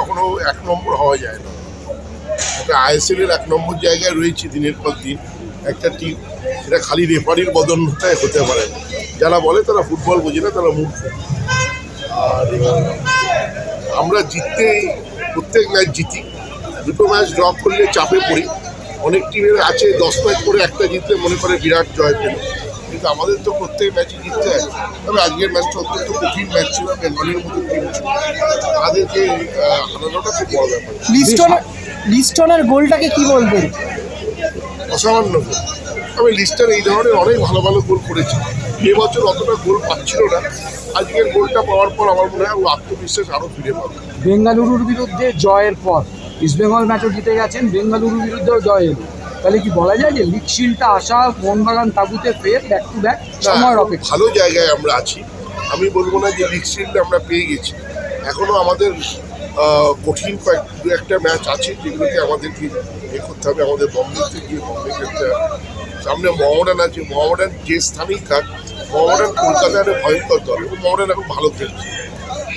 কখনো এক নম্বর হওয়া যায় না। একটা আইএসএল এর এক নম্বর জায়গায় রয়েছে দিনের পর দিন। একটা টিম সেটা খালি রেফারির বদলটাই হতে পারে। যারা বলে তারা ফুটবল বোঝে না, তারা মূর্খ আর, আমরা জিততে, প্রত্যেক ম্যাচ জিতি। দুটো ম্যাচ ড্র করলে চাপে পড়ি। অনেক টিমের আছে, দশ ম্যাচ করে একটা জিতলে মনে করে বিরাট জয় পেল। কিন্তু আমাদের তো প্রত্যেক ম্যাচে জিততে হয়। তবে আজকের ম্যাচটা অত্যন্ত কঠিন ম্যাচ ছিল বেঙ্গলের মতো টিম ছিল। তাদেরকে হারানোটা খুব বড় ব্যাপার। লিস্টন লিস্টনের গোলটাকে কি বলবেন? অসামান্য গোল। তবে লিস্টার এই ধরনের অনেক ভালো ভালো গোল করেছে। এবছর অতটা গোল পাচ্ছিল না। আজকের গোলটা পাওয়ার পর আমার মনে হয় ও আত্মবিশ্বাস আরও ফিরে পাবে। বেঙ্গালুরুর বিরুদ্ধে জয়ের পর। ইস্টবেঙ্গল ম্যাচও জিতে গেছেন বেঙ্গালুরুর বিরুদ্ধেও জয় এলো তাহলে কি বলা যায় যে লিগ শিলটা আসা মোহনবাগান তাবুতে ফের ব্যাক টু ব্যাক সময়ের না, অপেক্ষা? ভালো জায়গায় আমরা আছি। আমি বলব না যে লিগ শিল্ড আমরা পেয়ে গেছি। এখনও আমাদের কঠিন কয়েক দু একটা ম্যাচ আছে যেগুলোকে আমাদেরকে এ করতে হবে আমাদের বম্বেতে গিয়ে বম্বে খেলতে হবে। সামনে মহামডান আছে মহামডান যে স্থানেই থাক মহামডান কলকাতার একটা ভয়ঙ্কর দল এবং মহামডান এখন ভালো খেলছে।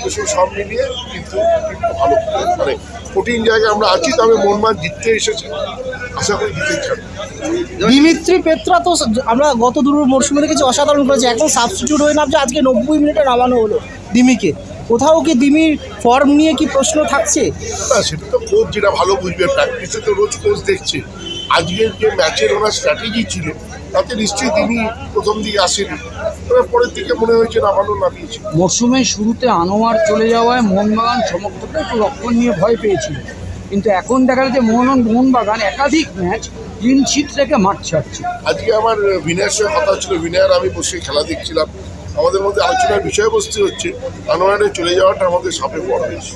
তো সেই সব মিলিয়ে কিন্তু কিন্তু ভালো মানে কঠিন জায়গায় আমরা আছি তবে মনমান জিততে এসেছে। আশা করি জিতে ছাড়বে দিমিত্রি পেত্রা তো আমরা গত দুটো মরশুমে দেখেছি অসাধারণ করেছে। এখন সাবস্টিটিউট হয়ে নামছে আজকে নব্বই মিনিটে নামানো হলো দিমিকে। কোথাও কি দিমির ফর্ম নিয়ে কি প্রশ্ন থাকছে? না সেটা তো কোচ যেটা ভালো বুঝবে প্র্যাকটিসে তো রোজ কোচ দেখছে। আজকের যে ম্যাচের ওনার স্ট্র্যাটেজি ছিল তাতে নিশ্চয়ই তিনি প্রথম দিকে আসেনি। পরের দিকে মনে হয়েছে নামানো নামিয়েছে। মরশুমের শুরুতে আনোয়ার চলে যাওয়ায় মোহনবাগান সমর্থকরা একটু রক্ষণ নিয়ে ভয় পেয়েছিল। কিন্তু এখন দেখা যাচ্ছে মোহন মোহনবাগান একাধিক ম্যাচ ক্লিন শিট রেখে মাঠ ছাড়ছে। আজকে আমার বিনয়ের সঙ্গে কথা ছিল বিনয়ের আমি বসে খেলা দেখছিলাম। আমাদের মধ্যে আলোচনার বিষয়বস্তু হচ্ছে আনোয়ারে চলে যাওয়াটা আমাদের সাপে বড় হয়েছে